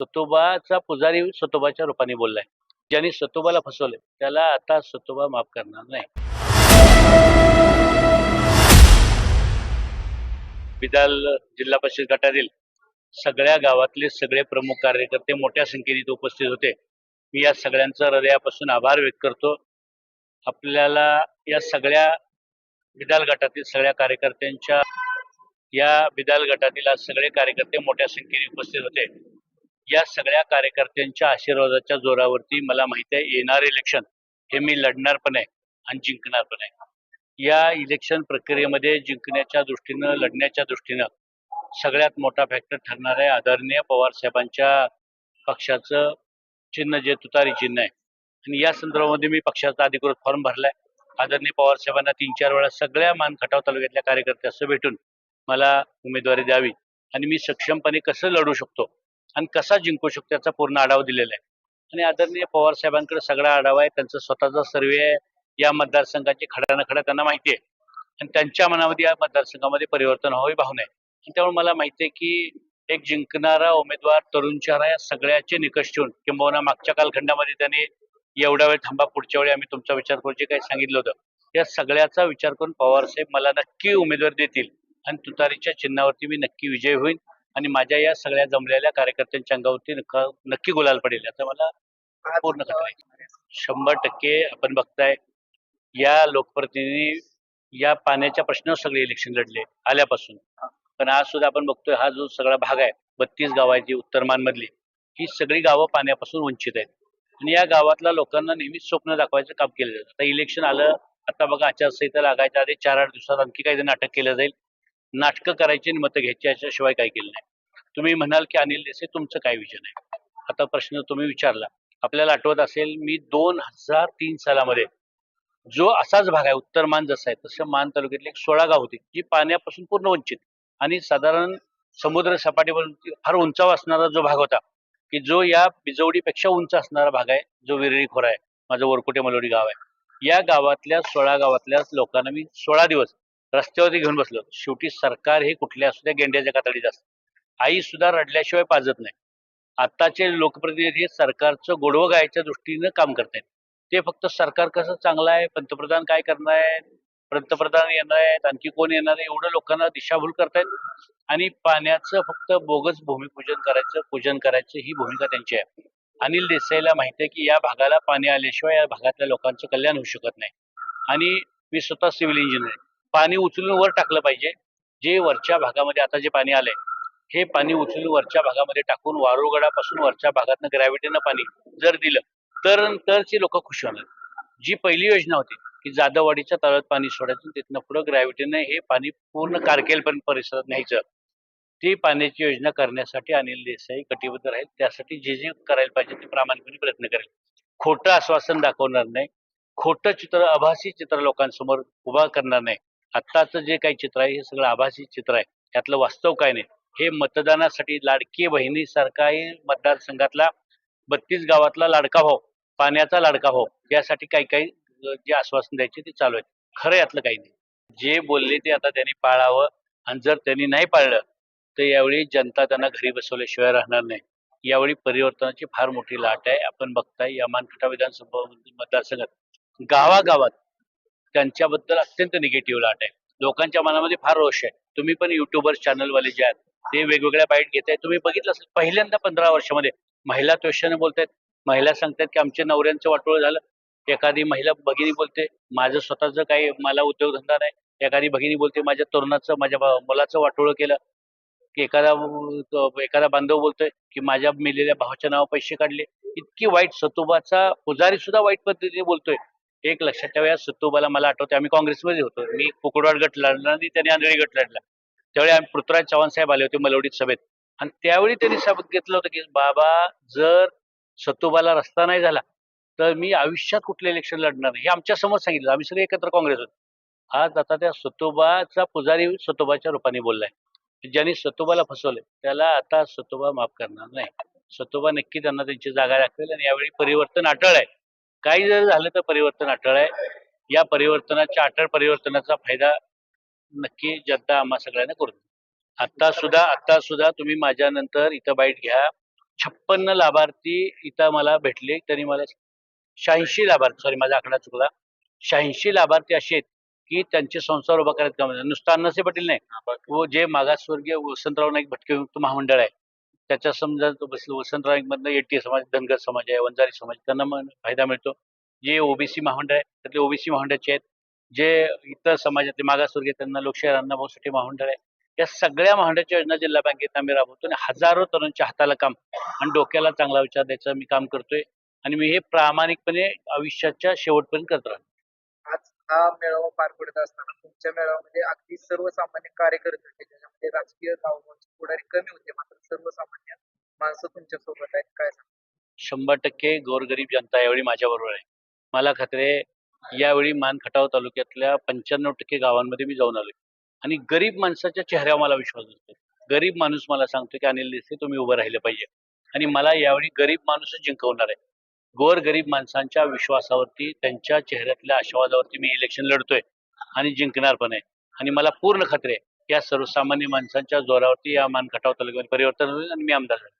सतोबाचा पुजारी सतोबाच्या रूपाने बोललाय. ज्यांनी सतोबाला फसवले त्याला आता सतोबा माफ करणार नाही. बिदाल जिल्हा परिषद गटातील सगळ्या गावातले सगळे प्रमुख कार्यकर्ते मोठ्या संख्येने उपस्थित होते. मी या सगळ्यांचा हृदयापासून आभार व्यक्त करतो. आपल्याला या सगळ्या बिदाल गटातील सगळ्या कार्यकर्त्यांच्या या बिदाल गटातील आज सगळे कार्यकर्ते मोठ्या संख्येने उपस्थित होते. या सगळ्या कार्यकर्त्यांच्या आशीर्वादाच्या जोरावरती मला माहिती आहे येणार इलेक्शन हे मी लढणार पण आहे आणि जिंकणार पण आहे या इलेक्शन प्रक्रियेमध्ये जिंकण्याच्या दृष्टीनं लढण्याच्या दृष्टीनं सगळ्यात मोठा फॅक्टर ठरणार आहे आदरणीय पवार साहेबांच्या पक्षाचं चिन्ह जे तुतारी चिन्ह आहे. आणि या संदर्भामध्ये मी पक्षाचा अधिकृत फॉर्म भरलाय. आदरणीय पवार साहेबांना तीन चार वेळा सगळ्या मान खटाव तालुक्यातल्या कार्यकर्त्यांसह भेटून मला उमेदवारी द्यावी आणि मी सक्षमपणे कसं लढू शकतो आणि कसा जिंकू शकतो याचा पूर्ण आढावा दिलेला आहे. आणि आदरणीय पवार साहेबांकडे सगळा आढावा आहे. त्यांचा स्वतःचा सर्वे आहे. या मतदारसंघाची खड्यानं खड्या त्यांना माहिती आहे. आणि त्यांच्या मनामध्ये या मतदारसंघामध्ये परिवर्तन व्हावी भावना आहे. आणि त्यामुळे मला माहिती आहे की एक जिंकणारा उमेदवार तरुण चेहरा या सगळ्याचे निकष ठेवून किंबहुना मागच्या कालखंडामध्ये त्यांनी एवढ्या वेळ थांबा पुढच्या वेळी आम्ही तुमचा विचार करू जे काही सांगितलं होतं. या सगळ्याचा विचार करून पवार साहेब मला नक्की उमेदवार देतील. आणि तुतारीच्या चिन्हावरती मी नक्की विजय होईल आणि माझ्या या सगळ्या जमलेल्या कार्यकर्त्यांच्या अंगावरती नक्की गुलाल पडेल याचा मला पूर्ण खात्री शंभर टक्के आपण बघताय या लोकप्रतिनिधी या पाण्याच्या प्रश्नावर सगळे इलेक्शन लढले आल्यापासून. पण आज सुद्धा आपण बघतोय हा जो सगळा भाग आहे बत्तीस गाव आहे जी मधली ही सगळी गावं पाण्यापासून वंचित आहेत. आणि या गावातल्या लोकांना नेहमीच स्वप्न दाखवायचं काम केलं जातं. आता इलेक्शन आलं आता बघा आचारसंहिता लागायच्या आधी चार आठ दिवसात आणखी काही जण नाटक केलं जाईल. नाटकं करायची आणि मतं घ्यायची याच्याशिवाय काही केलं नाही. तुम्ही म्हणाल की अनिल देसाई तुमचं काय विजन आहे? आता प्रश्न तुम्ही विचारला. आपल्याला आठवत असेल मी दोन हजार तीन सालामध्ये जो असाच भाग आहे उत्तर मान जसा आहे तसं मान तालुक्यातली एक सोळा गाव होती जी पाण्यापासून पूर्ण वंचित. आणि साधारण समुद्र सपाटीवरून फार उंचाव असणारा जो भाग होता की जो या बिजवडीपेक्षा उंच असणारा भाग आहे जो विरळी खोरा आहे माझं वरकुटे मलोडी गाव आहे. या गावातल्या सोळा गावातल्या लोकांना मी सोळा दिवस रस्त्यावरती घेऊन बसलो. शेवटी सरकार हे कुठल्या असू त्या गेंड्याच्या कातडीत असतं आई सुद्धा रडल्याशिवाय पाजत नाही. आताचे लोकप्रतिनिधी सरकारचं गोडवं गायच्या दृष्टीनं काम करतायत ते फक्त सरकार कसं चांगलं आहे पंतप्रधान काय करणार आहेत पंतप्रधान येणार आहेत आणखी कोण येणार आहे एवढं लोकांना दिशाभूल करतायत आणि पाण्याचं फक्त बोगस भूमिपूजन करायचं पूजन करायचं ही भूमिका त्यांची आहे. अनिल देसाईला माहिती आहे की या भागाला पाणी आल्याशिवाय या भागातल्या लोकांचं कल्याण होऊ शकत नाही. आणि मी स्वतः सिव्हिल इंजिनियर आहे. पाणी उचलून वर टाकलं पाहिजे. जे वरच्या भागामध्ये आता जे पाणी आलंय हे पाणी उचलून वरच्या भागामध्ये टाकून वारुगडापासून वरच्या भागातनं ग्रॅव्हिटीनं पाणी जर दिलं तर तरची लोक खुश होणार. जी पहिली योजना होती की जाधववाडीच्या तळ्यात पाणी सोडायचं तिथनं पुढं ग्रॅव्हिटीनं हे पाणी पूर्ण कारकेलपर्यंत परिसरात न्यायचं ती पाण्याची योजना करण्यासाठी अनिल देसाई कटिबद्ध राहील. त्यासाठी जे जे करायला पाहिजे ते प्रामाणिकपणे प्रयत्न करेल. खोटं आश्वासन दाखवणार नाही. खोटं चित्र आभासी चित्र लोकांसमोर उभा करणार नाही. आत्ताचं जे काही चित्र आहे हे सगळं आभासी चित्र आहे. त्यातलं वास्तव काय नाही? हे मतदानासाठी लाडकी बहिणीसारखाही मतदारसंघातला बत्तीस गावातला लाडका भाऊ पाण्याचा लाडका भाऊ यासाठी काही काही जे आश्वासन द्यायचे ते चालू आहे खरं यातलं काही नाही. जे बोलले ते आता त्यांनी पाळावं आणि जर त्यांनी नाही पाळलं तर यावेळी जनता त्यांना घरी बसवल्याशिवाय राहणार नाही. यावेळी परिवर्तनाची फार मोठी लाट आहे. आपण बघताय या मानखटा विधानसभा मतदारसंघात गावागावात त्यांच्याबद्दल अत्यंत निगेटिव्ह लाट आहे. लोकांच्या मनामध्ये फार रोष आहे. तुम्ही पण युट्यूबर चॅनलवाले जे आहेत ते वेगवेगळ्या बाईट घेत आहेत. तुम्ही बघितलं असेल पहिल्यांदा पंधरा वर्षामध्ये महिला त्वेषाने बोलतायत. महिला सांगतायत की आमच्या नवऱ्यांचं वाटोळ झालं. एखादी महिला भगिनी बोलते माझं स्वतःचं काही मला उद्योगधंदा नाही. एखादी भगिनी बोलते माझ्या तरुणाचं माझ्या मुलाचं वाटोळं केलं. की एखादा एखादा बांधव बोलतोय की माझ्या मेलेल्या भावाच्या नावा पैसे काढले. इतकी वाईट सतुबाचा पुजारी सुद्धा वाईट पद्धतीने बोलतोय. एक लक्षात ठेवा या मला आठवते. आम्ही काँग्रेसमध्ये होतो. मी कुकडवाड गट लढला आणि त्यांनी आंधळी गट लढला. त्यावेळी आम्ही पृथ्वीराज चव्हाण साहेब आले होते मलवडीत सभेत. आणि त्यावेळी त्यांनी शपथ घेतलं होतं की बाबा जर सत्तूबाला रस्ता नाही झाला तर मी आयुष्यात कुठलं इलेक्शन लढणार नाही? हे आमच्यासमोर सांगितलं. आम्ही सगळे एकत्र काँग्रेस होतो. आज आता त्या सतोबाचा पुजारी सतोबाच्या रूपाने बोललाय. ज्यांनी सतोबाला फसवले त्याला आता सतोबा माफ करणार नाही. सतोबा नक्की त्यांना त्यांची जागा राखेल आणि यावेळी परिवर्तन अटळ आहे. काही जर झालं तर परिवर्तन अटळ आहे. या परिवर्तनाच्या अटळ परिवर्तनाचा फायदा नक्की जनता आम्हा सगळ्यांना करून. आता सुद्धा आता सुद्धा तुम्ही माझ्या नंतर इथं बाईट घ्या. छप्पन्न लाभार्थी इथं मला भेटले तरी मला शहाऐंशी लाभार्थी सॉरी माझा आकडा चुकला. शहाऐंशी लाभार्थी असे आहेत की त्यांचे संसार उभा करायचं काम आहे. नुसतं अण्णासे पाटील नाही. व जे मागासवर्गीय वसंतराव नाईक भटके महामंडळ आहे. त्याच्या समजा तो बस वसंतराव नाईक एटी समाज धनगर समाज आहे वंजारी समाज त्यांना मग फायदा मिळतो. जे ओबीसी महामंडळ आहे त्यातले ओबीसी महामंडळाचे आहेत. जे इतर समाजातले मागासवर्गीय त्यांना लोकशाही अण्णाभाऊसाठी महामंडळ आहे. या सगळ्या महामंडळाच्या योजना जिल्हा बँकेत आम्ही राबवतो आणि हजारो तरुणांच्या हाताला काम आणि डोक्याला चांगला विचार द्यायचा मी काम करतोय. आणि मी हे प्रामाणिकपणे आयुष्याच्या शेवटपर्यंत करत राहतो. आज हा मेळावा पार पडत असताना तुमच्या मेळाव्यामध्ये अगदी सर्वसामान्य कार्यकर्ते होते ज्याच्यामध्ये राजकीय गावगावचे पुढारी कमी होते मात्र सर्वसामान्य माणसं तुमच्यासोबत आहेत काय सांगता? शंभर टक्के गोरगरीब जनता यावेळी माझ्या बरोबर आहे. मला खात्री आहे यावेळी मान खटाव तालुक्यातल्या पंच्याण्णव टक्के गावांमध्ये मी जाऊन आलोय. आणि गरीब माणसाच्या चेहऱ्यावर मला विश्वास असतो. गरीब माणूस मला सांगतो की अनिल देसाई तुम्ही उभं राहिलं पाहिजे. आणि मला यावेळी गरीब माणूसच जिंकवणार आहे. गोर गरीब माणसांच्या विश्वासावरती त्यांच्या चेहऱ्यातल्या आशावादावरती मी इलेक्शन लढतोय आणि जिंकणार पण आहे. आणि मला पूर्ण खात्री आहे या सर्वसामान्य माणसांच्या जोरावरती या मान खटाव तालुक्यामध्ये परिवर्तन होईल आणि मी आमदार झालो